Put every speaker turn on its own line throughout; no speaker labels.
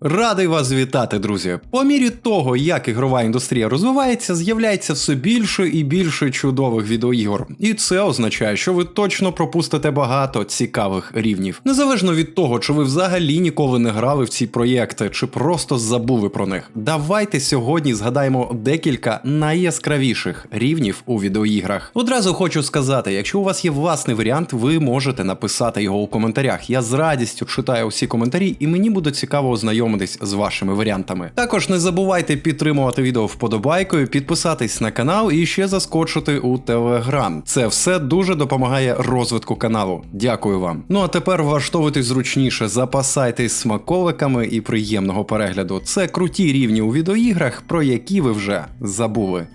Радий вас вітати, друзі. По мірі того, як ігрова індустрія розвивається, з'являється все більше і більше чудових відеоігор. І це означає, що ви точно пропустите багато цікавих рівнів. Незалежно від того, чи ви взагалі ніколи не грали в ці проєкти, чи просто забули про них. Давайте сьогодні згадаємо декілька найяскравіших рівнів у відеоіграх. Одразу хочу сказати, якщо у вас є власний варіант, ви можете написати його у коментарях. Я з радістю читаю усі коментарі, і мені буде цікаво ознайомитись з вашими варіантами. Також не забувайте підтримувати відео вподобайкою, підписатись на канал і ще заскочити у телеграм. Це все дуже допомагає розвитку каналу. Дякую вам. Ну а тепер влаштовуйтесь зручніше, запасайтесь смаколиками і приємного перегляду. Це круті рівні у відеоіграх, про які ви вже забули.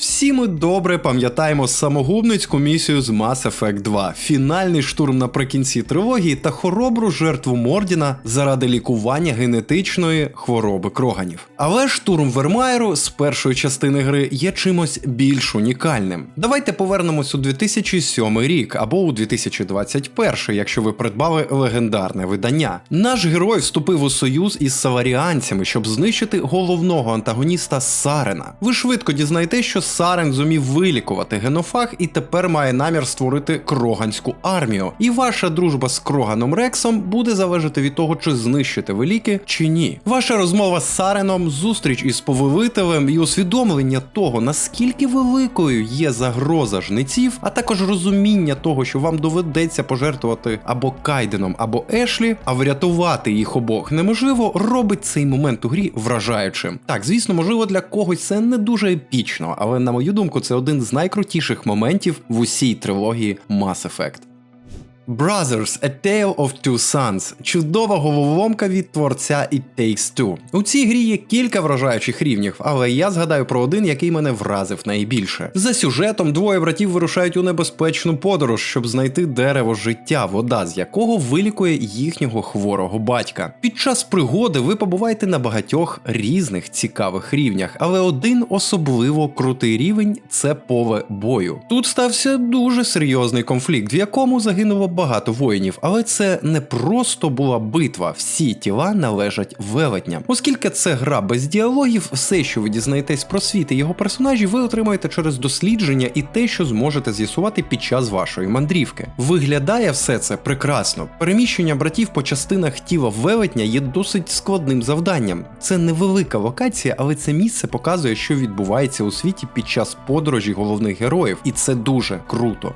Всі ми добре пам'ятаємо самогубницьку місію з Mass Effect 2, фінальний штурм наприкінці трилогії та хоробру жертву Мордіна заради лікування генетичної хвороби кроганів. Але штурм Вермайеру з першої частини гри є чимось більш унікальним. Давайте повернемось у 2007 рік або у 2021, якщо ви придбали легендарне видання. Наш герой вступив у союз із саваріанцями, щоб знищити головного антагоніста Сарена. Ви швидко дізнаєте, що Сарен зумів вилікувати генофаг і тепер має намір створити кроганську армію. І ваша дружба з Кроганом Рексом буде залежати від того, чи знищите ви ліки чи ні. Ваша розмова з Сареном, зустріч із повелителем і усвідомлення того, наскільки великою є загроза жнеців, а також розуміння того, що вам доведеться пожертвувати або Кайденом, або Ешлі, а врятувати їх обох неможливо, робить цей момент у грі вражаючим. Так, звісно, можливо, для когось це не дуже епічно, але на мою думку, це один з найкрутіших моментів в усій трилогії Mass Effect. Brothers A Tale of Two Sons чудова головоломка від творця It Takes Two. У цій грі є кілька вражаючих рівнів, але я згадаю про один, який мене вразив найбільше. За сюжетом двоє братів вирушають у небезпечну подорож, щоб знайти дерево життя, вода з якого вилікує їхнього хворого батька. Під час пригоди ви побуваєте на багатьох різних цікавих рівнях, але один особливо крутий рівень це поле бою. Тут стався дуже серйозний конфлікт, в якому загинуло багато воїнів, але це не просто була битва, всі тіла належать велетням. Оскільки це гра без діалогів, все, що ви дізнаєтесь про світ і його персонажів, ви отримаєте через дослідження і те, що зможете з'ясувати під час вашої мандрівки. Виглядає все це прекрасно. Переміщення братів по частинах тіла велетня є досить складним завданням. Це невелика локація, але це місце показує, що відбувається у світі під час подорожі головних героїв, і це дуже круто.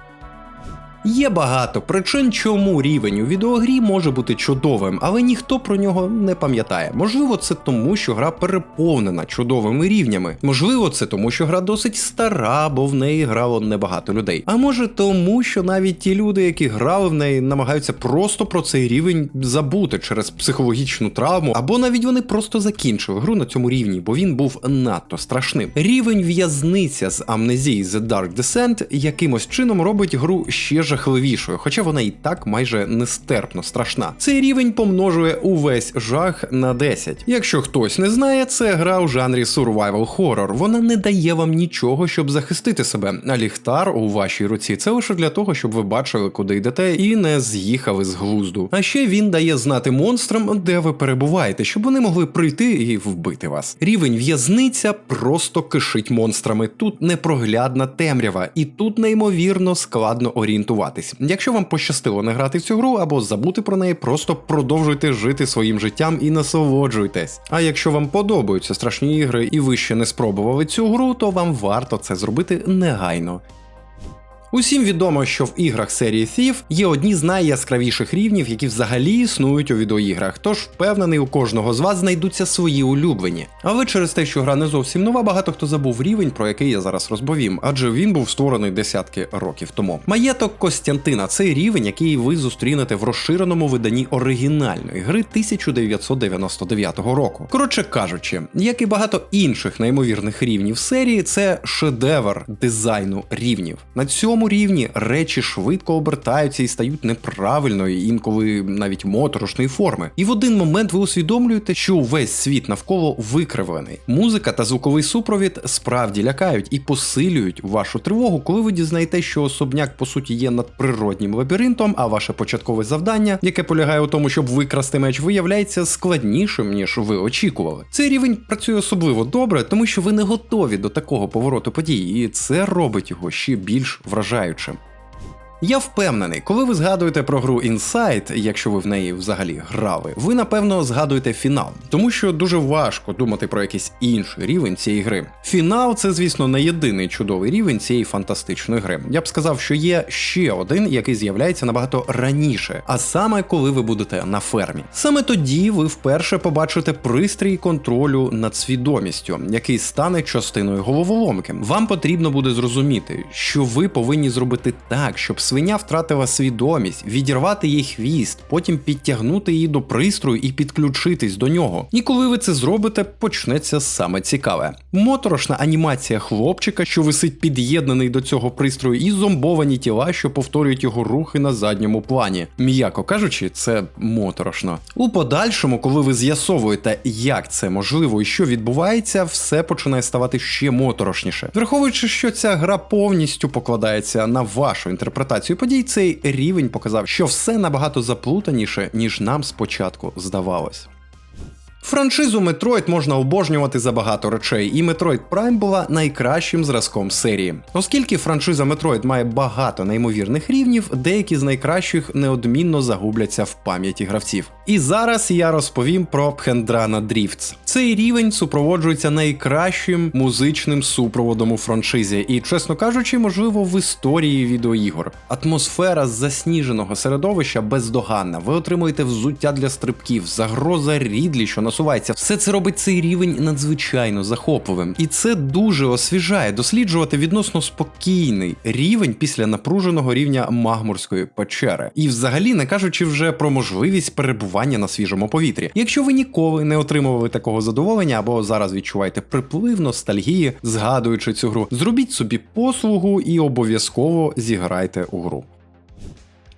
Є багато причин, чому рівень у відеогрі може бути чудовим, але ніхто про нього не пам'ятає. Можливо, це тому, що гра переповнена чудовими рівнями. Можливо, це тому, що гра досить стара, бо в неї грало небагато людей. А може тому, що навіть ті люди, які грали в неї, намагаються просто про цей рівень забути через психологічну травму, або навіть вони просто закінчили гру на цьому рівні, бо він був надто страшним. Рівень в'язниця з амнезії The Dark Descent якимось чином робить гру ще жахливішою, хоча вона і так майже нестерпно страшна. Цей рівень помножує увесь жах на 10. Якщо хтось не знає, це гра у жанрі survival horror. Вона не дає вам нічого, щоб захистити себе. А ліхтар у вашій руці це лише для того, щоб ви бачили, куди йдете, і не з'їхали з глузду. А ще він дає знати монстрам, де ви перебуваєте, щоб вони могли прийти і вбити вас. Рівень в'язниця просто кишить монстрами. Тут непроглядна темрява, і тут неймовірно складно орієнтуватись. Якщо вам пощастило не грати в цю гру або забути про неї, просто продовжуйте жити своїм життям і насолоджуйтесь. А якщо вам подобаються страшні ігри і ви ще не спробували цю гру, то вам варто це зробити негайно. Усім відомо, що в іграх серії Thief є одні з найяскравіших рівнів, які взагалі існують у відеоіграх, тож впевнений, у кожного з вас знайдуться свої улюблені. Але через те, що гра не зовсім нова, багато хто забув рівень, про який я зараз розповім, адже він був створений десятки років тому. Маєток Костянтина це рівень, який ви зустрінете в розширеному виданні оригінальної гри 1999 року. Коротше кажучи, як і багато інших неймовірних рівнів серії, це шедевр дизайну рівнів. На цьому цьому рівні речі швидко обертаються і стають неправильної, інколи навіть моторошної форми. І в один момент ви усвідомлюєте, що увесь світ навколо викривлений. Музика та звуковий супровід справді лякають і посилюють вашу тривогу, коли ви дізнаєте, що особняк по суті є надприроднім лабіринтом, а ваше початкове завдання, яке полягає у тому, щоб викрасти меч, виявляється складнішим ніж ви очікували. Цей рівень працює особливо добре, тому що ви не готові до такого повороту подій, і це робить його ще більш вражаючим вражаючим. Я впевнений, коли ви згадуєте про гру Inside, якщо ви в неї взагалі грали, ви напевно згадуєте фінал, тому що дуже важко думати про якийсь інший рівень цієї гри. Фінал це, звісно, не єдиний чудовий рівень цієї фантастичної гри. Я б сказав, що є ще один, який з'являється набагато раніше, а саме коли ви будете на фермі. Саме тоді ви вперше побачите пристрій контролю над свідомістю, який стане частиною головоломки. Вам потрібно буде зрозуміти, що ви повинні зробити так, щоб свиня втратила свідомість, відірвати їй хвіст, потім підтягнути її до пристрою і підключитись до нього. І коли ви це зробите, почнеться саме цікаве. Моторошна анімація хлопчика, що висить під'єднаний до цього пристрою, і зомбовані тіла, що повторюють його рухи на задньому плані. М'яко кажучи, це моторошно. У подальшому, коли ви з'ясовуєте, як це можливо і що відбувається, все починає ставати ще моторошніше. Враховуючи, що ця гра повністю покладається на вашу інтерпретацію подій, цей рівень показав, що все набагато заплутаніше, ніж нам спочатку здавалось. Франшизу Metroid можна обожнювати за багато речей, і Metroid Prime була найкращим зразком серії. Оскільки франшиза Metroid має багато неймовірних рівнів, деякі з найкращих неодмінно загубляться в пам'яті гравців. І зараз я розповім про Пхендрана Drifts. Цей рівень супроводжується найкращим музичним супроводом у франшизі, і, чесно кажучи, можливо, в історії відеоігор. Атмосфера засніженого середовища бездоганна. Ви отримуєте взуття для стрибків, загроза рідлі, що насувається. Все це робить цей рівень надзвичайно захопливим. І це дуже освіжає досліджувати відносно спокійний рівень після напруженого рівня магмурської печери. І взагалі не кажучи вже про можливість перебування на свіжому повітрі. Якщо ви ніколи не отримували такого задоволення або зараз відчуваєте приплив ностальгії, згадуючи цю гру, зробіть собі послугу і обов'язково зіграйте у гру.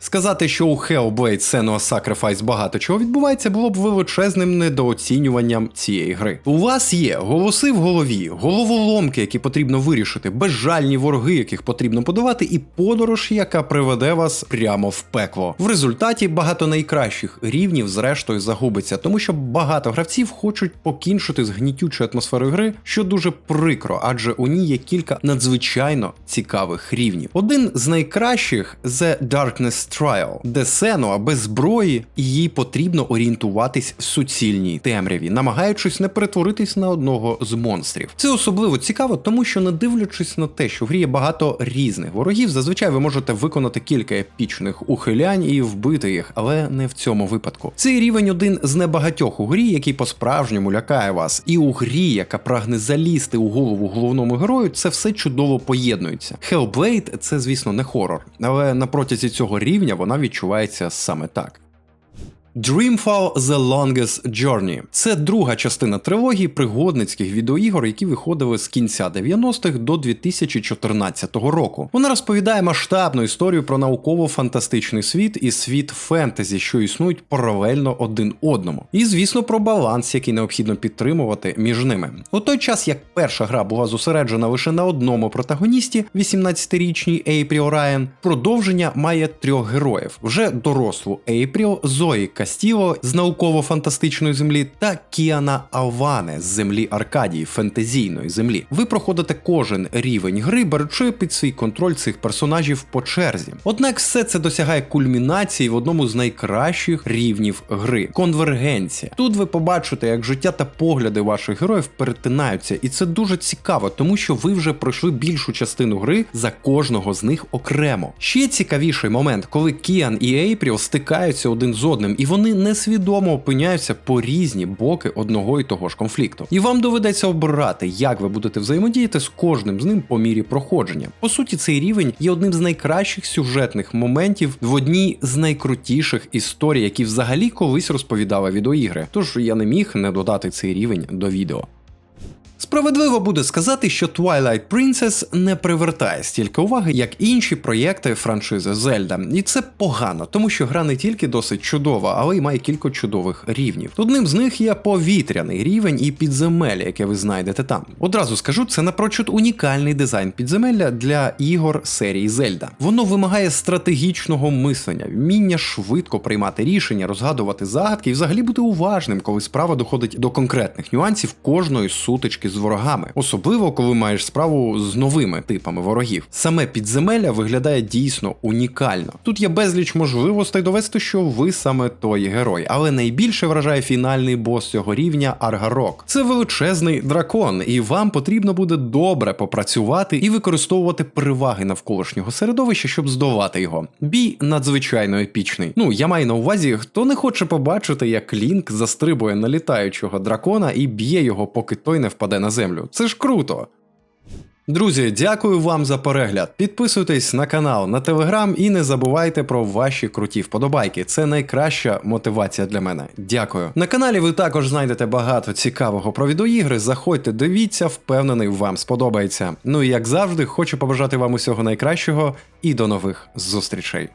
Сказати, що у Hellblade Senua's Sacrifice багато чого відбувається, було б величезним недооцінюванням цієї гри. У вас є голоси в голові, головоломки, які потрібно вирішити, безжальні вороги, яких потрібно подавати, і подорож, яка приведе вас прямо в пекло. В результаті багато найкращих рівнів, зрештою, загубиться, тому що багато гравців хочуть покінчити з гнітючою атмосферою гри, що дуже прикро, адже у ній є кілька надзвичайно цікавих рівнів. Один з найкращих The Darkness Trial, де Сенуа без зброї, їй потрібно орієнтуватись в суцільній темряві, намагаючись не перетворитись на одного з монстрів. Це особливо цікаво, тому що не дивлячись на те, що в грі є багато різних ворогів, зазвичай ви можете виконати кілька епічних ухилянь і вбити їх, але не в цьому випадку. Цей рівень один з небагатьох у грі, який по-справжньому лякає вас, і у грі, яка прагне залізти у голову головному герою, це все чудово поєднується. Hellblade – це, звісно, не хорор, але на протязі цього рівня вона відчувається саме так. Dreamfall The Longest Journey це друга частина трилогії пригодницьких відеоігор, які виходили з кінця 90-х до 2014 року. Вона розповідає масштабну історію про науково-фантастичний світ і світ фентезі, що існують паралельно один одному. І, звісно, про баланс, який необхідно підтримувати між ними. У той час, як перша гра була зосереджена лише на одному протагоністі, 18-річній Ейпріл Райан, продовження має трьох героїв: вже дорослу Ейпріл, Зої Кастіло з науково-фантастичної землі та Кіана Алване з землі Аркадії, фентезійної землі. Ви проходите кожен рівень гри, беручи під свій контроль цих персонажів по черзі. Однак все це досягає кульмінації в одному з найкращих рівнів гри конвергенція. Тут ви побачите, як життя та погляди ваших героїв перетинаються, і це дуже цікаво, тому що ви вже пройшли більшу частину гри за кожного з них окремо. Ще цікавіший момент, коли Кіан і Ейпріл стикаються один з одним, і вони несвідомо опиняються по різні боки одного і того ж конфлікту. І вам доведеться обирати, як ви будете взаємодіяти з кожним з ним по мірі проходження. По суті, цей рівень є одним з найкращих сюжетних моментів в одній з найкрутіших історій, які взагалі колись розповідали відеоігри. Тож я не міг не додати цей рівень до відео. Справедливо буде сказати, що Twilight Princess не привертає стільки уваги, як інші проєкти франшизи Зельда. І це погано, тому що гра не тільки досить чудова, але й має кілька чудових рівнів. Одним з них є повітряний рівень і підземелля, яке ви знайдете там. Одразу скажу, це напрочуд унікальний дизайн підземелля для ігор серії Зельда. Воно вимагає стратегічного мислення, вміння швидко приймати рішення, розгадувати загадки і взагалі бути уважним, коли справа доходить до конкретних нюансів кожної сутички з ворогами, особливо коли маєш справу з новими типами ворогів. Саме підземелля виглядає дійсно унікально. Тут є безліч можливостей довести, що ви саме той герой, але найбільше вражає фінальний бос цього рівня Аргарок. Це величезний дракон, і вам потрібно буде добре попрацювати і використовувати переваги навколишнього середовища, щоб здолати його. Бій надзвичайно епічний. Ну я маю на увазі, хто не хоче побачити, як Лінк застрибує на літаючого дракона і б'є його, поки той не впаде на землю. Це ж круто. Друзі, дякую вам за перегляд. Підписуйтесь на канал, на телеграм і не забувайте про ваші круті вподобайки. Це найкраща мотивація для мене. Дякую. На каналі ви також знайдете багато цікавого про відеоігри. Заходьте, дивіться, впевнений, вам сподобається. Ну і як завжди, хочу побажати вам усього найкращого і до нових зустрічей.